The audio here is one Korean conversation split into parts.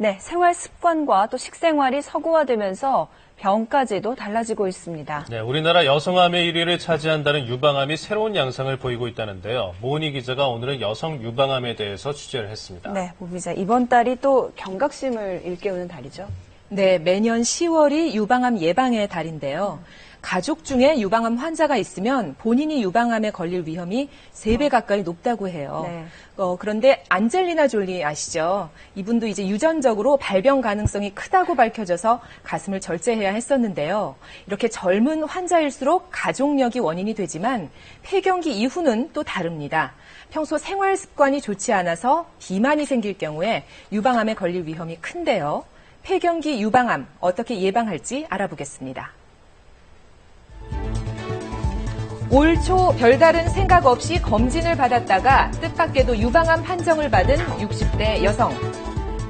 네, 생활 습관과 또 식생활이 서구화되면서 병까지도 달라지고 있습니다. 네, 우리나라 여성암의 1위를 차지한다는 유방암이 새로운 양상을 보이고 있다는데요. 모은희 기자가 오늘은 여성 유방암에 대해서 취재를 했습니다. 네, 모 기자 이번 달이 또 경각심을 일깨우는 달이죠. 네, 매년 10월이 유방암 예방의 달인데요. 가족 중에 유방암 환자가 있으면 본인이 유방암에 걸릴 위험이 3배 가까이 높다고 해요. 네. 어, 그런데 안젤리나 졸리 아시죠? 이분도 이제 유전적으로 발병 가능성이 크다고 밝혀져서 가슴을 절제해야 했었는데요. 이렇게 젊은 환자일수록 가족력이 원인이 되지만 폐경기 이후는 또 다릅니다. 평소 생활 습관이 좋지 않아서 비만이 생길 경우에 유방암에 걸릴 위험이 큰데요. 폐경기 유방암 어떻게 예방할지 알아보겠습니다. 올 초 별다른 생각 없이 검진을 받았다가 뜻밖에도 유방암 판정을 받은 60대 여성.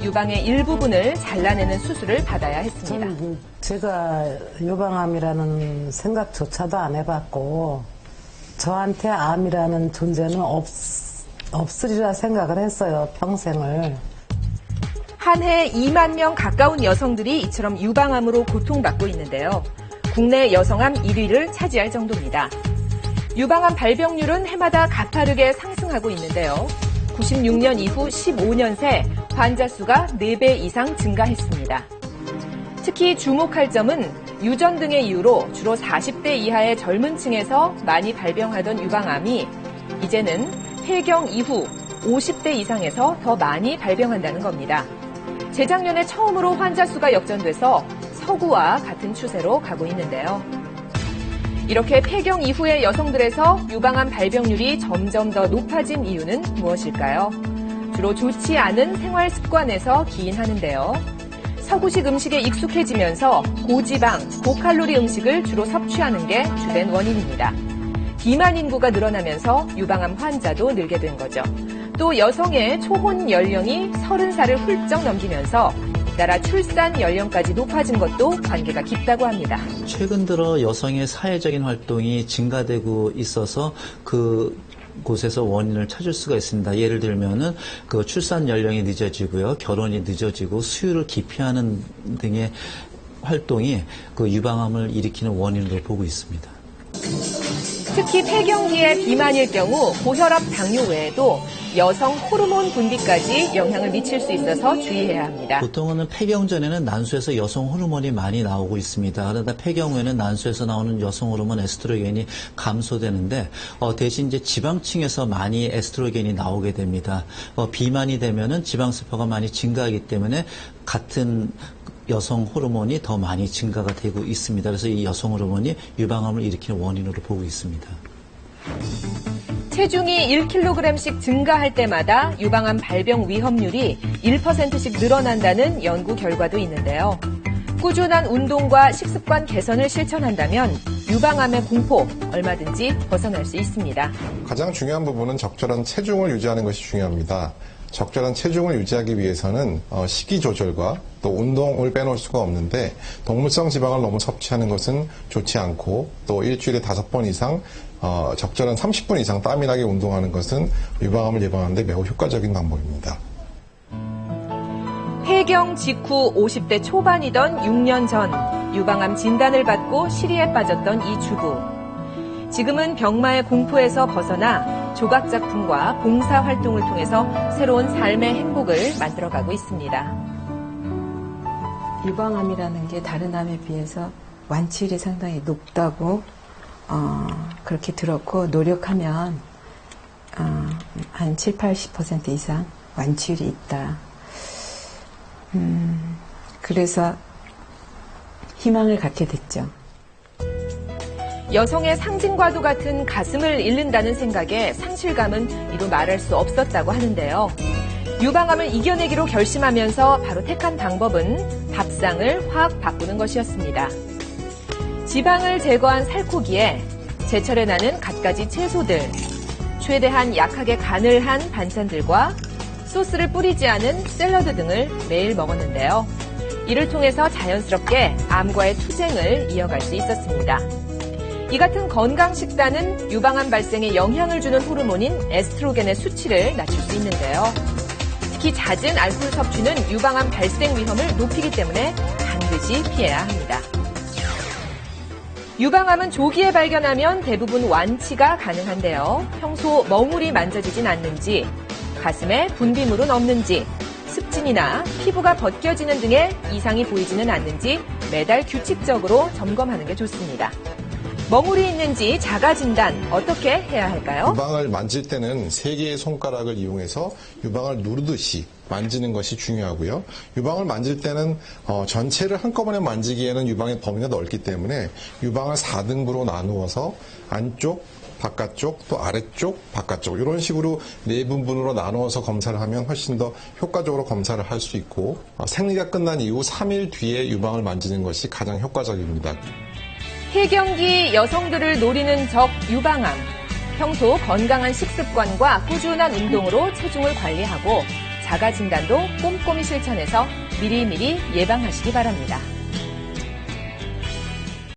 유방의 일부분을 잘라내는 수술을 받아야 했습니다. 저는 제가 유방암이라는 생각조차도 안 해봤고 저한테 암이라는 존재는 없, 없으리라 생각을 했어요 평생을 한 해 2만 명 가까운 여성들이 이처럼 유방암으로 고통받고 있는데요. 국내 여성암 1위를 차지할 정도입니다. 유방암 발병률은 해마다 가파르게 상승하고 있는데요. 96년 이후 15년 새 환자 수가 4배 이상 증가했습니다. 특히 주목할 점은 유전 등의 이유로 주로 40대 이하의 젊은 층에서 많이 발병하던 유방암이 이제는 폐경 이후 50대 이상에서 더 많이 발병한다는 겁니다. 재작년에 처음으로 환자 수가 역전돼서 서구와 같은 추세로 가고 있는데요. 이렇게 폐경 이후의 여성들에서 유방암 발병률이 점점 더 높아진 이유는 무엇일까요? 주로 좋지 않은 생활 습관에서 기인하는데요. 서구식 음식에 익숙해지면서 고지방, 고칼로리 음식을 주로 섭취하는 게 주된 원인입니다. 비만 인구가 늘어나면서 유방암 환자도 늘게 된 거죠. 또 여성의 초혼 연령이 30살을 훌쩍 넘기면서 잇 따라 출산 연령까지 높아진 것도 관계가 깊다고 합니다. 최근 들어 여성의 사회적인 활동이 증가되고 있어서 그 곳에서 원인을 찾을 수가 있습니다. 예를 들면은 그 출산 연령이 늦어지고요, 결혼이 늦어지고 수유를 기피하는 등의 활동이 그 유방암을 일으키는 원인으로 보고 있습니다. 특히 폐경기의 비만일 경우 고혈압, 당뇨 외에도 여성 호르몬 분비까지 영향을 미칠 수 있어서 주의해야 합니다. 보통은 폐경 전에는 난수에서 여성 호르몬이 많이 나오고 있습니다. 그러다 폐경 후에는 난수에서 나오는 여성 호르몬 에스트로겐이 감소되는데 어, 대신 이제 지방층에서 많이 에스트로겐이 나오게 됩니다. 어, 비만이 되면은 지방세포가 많이 증가하기 때문에 같은 여성 호르몬이 더 많이 증가가 되고 있습니다. 그래서 이 여성 호르몬이 유방암을 일으키는 원인으로 보고 있습니다. 체중이 1kg씩 증가할 때마다 유방암 발병 위험률이 1%씩 늘어난다는 연구 결과도 있는데요. 꾸준한 운동과 식습관 개선을 실천한다면 유방암의 공포 얼마든지 벗어날 수 있습니다. 가장 중요한 부분은 적절한 체중을 유지하는 것이 중요합니다. 적절한 체중을 유지하기 위해서는 어, 식이 조절과 또 운동을 빼놓을 수가 없는데 동물성 지방을 너무 섭취하는 것은 좋지 않고 또 일주일에 다섯 번 이상 어, 적절한 30분 이상 땀이 나게 운동하는 것은 유방암을 예방하는 데 매우 효과적인 방법입니다. 폐경 직후 50대 초반이던 6년 전 유방암 진단을 받고 시리에 빠졌던 이 주부. 지금은 병마의 공포에서 벗어나 조각 작품과 봉사 활동을 통해서 새로운 삶의 행복을 만들어가고 있습니다. 유방암이라는 게 다른 암에 비해서 완치율이 상당히 높다고 어, 그렇게 들었고 노력하면 어, 한 7, 80% 이상 완치율이 있다. 음, 그래서 희망을 갖게 됐죠. 여성의 상징과도 같은 가슴을 잃는다는 생각에 상실감은 이루 말할 수 없었다고 하는데요. 유방암을 이겨내기로 결심하면서 바로 택한 방법은 밥상을 확 바꾸는 것이었습니다. 지방을 제거한 살코기에 제철에 나는 갖가지 채소들, 최대한 약하게 간을 한 반찬들과 소스를 뿌리지 않은 샐러드 등을 매일 먹었는데요. 이를 통해서 자연스럽게 암과의 투쟁을 이어갈 수 있었습니다. 이 같은 건강 식단은 유방암 발생에 영향을 주는 호르몬인 에스트로겐의 수치를 낮출 수 있는데요. 특히 잦은 알코올 섭취는 유방암 발생 위험을 높이기 때문에 반드시 피해야 합니다. 유방암은 조기에 발견하면 대부분 완치가 가능한데요. 평소 멍울이 만져지진 않는지, 가슴에 분비물은 없는지, 습진이나 피부가 벗겨지는 등의 이상이 보이지는 않는지 매달 규칙적으로 점검하는 게 좋습니다. 멍울이 있는지 자가 진단 어떻게 해야 할까요? 유방을 만질 때는 세 개의 손가락을 이용해서 유방을 누르듯이 만지는 것이 중요하고요. 유방을 만질 때는 어, 전체를 한꺼번에 만지기에는 유방의 범위가 넓기 때문에 유방을 4등분으로 나누어서 안쪽, 바깥쪽, 또 아래쪽, 바깥쪽 이런 식으로 네 분분으로 나누어서 검사를 하면 훨씬 더 효과적으로 검사를 할 수 있고 어, 생리가 끝난 이후 3일 뒤에 유방을 만지는 것이 가장 효과적입니다. 폐경기 여성들을 노리는 적 유방암. 평소 건강한 식습관과 꾸준한 운동으로 체중을 관리하고 자가 진단도 꼼꼼히 실천해서 미리미리 예방하시기 바랍니다.